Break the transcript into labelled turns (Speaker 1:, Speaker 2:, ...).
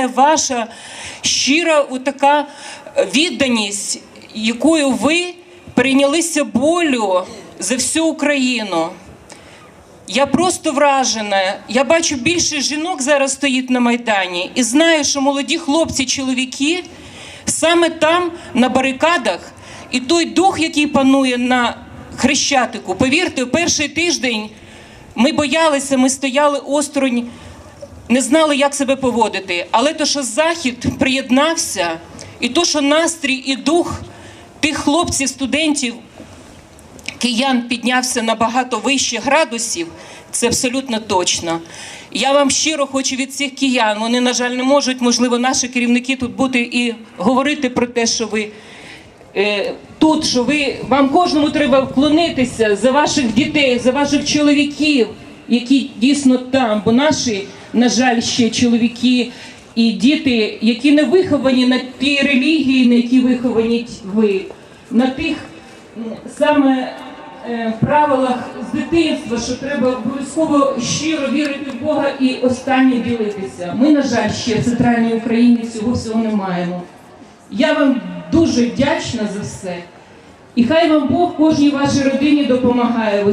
Speaker 1: вражає ваша щира така відданість, якою ви прийнялися болю за всю Україну. Я просто вражена. Я бачу більше жінок зараз стоїть на майдані і знаю, що молоді хлопці, чоловіки саме там, на барикадах, і той дух, який панує на хрещатику. Повірте, перший тиждень ми боялися, ми стояли осторонь, не знали, як себе поводити. Але то, що Захід приєднався, і то, що настрій і дух тих хлопців, студентів киян піднявся набагато вище градусів, це абсолютно точно. Я вам щиро хочу від цих киян. Вони, на жаль, не можуть, можливо, наші керівники тут бути і говорити про те, що ви е, тут, що ви вам кожному треба вклонитися за ваших дітей, за ваших чоловіків, які дійсно там, бо наші, на жаль, ще чоловіки і діти, які не виховані на тій релігії, на якій виховані ви, на тих саме е, правилах з дитинства, що треба обов'язково щиро вірити в Бога і останнє ділитися. Ми, на жаль, ще в центральній Україні цього всього не маємо. Я вам дуже вдячна за все. І хай вам Бог кожній вашій родині допомагає.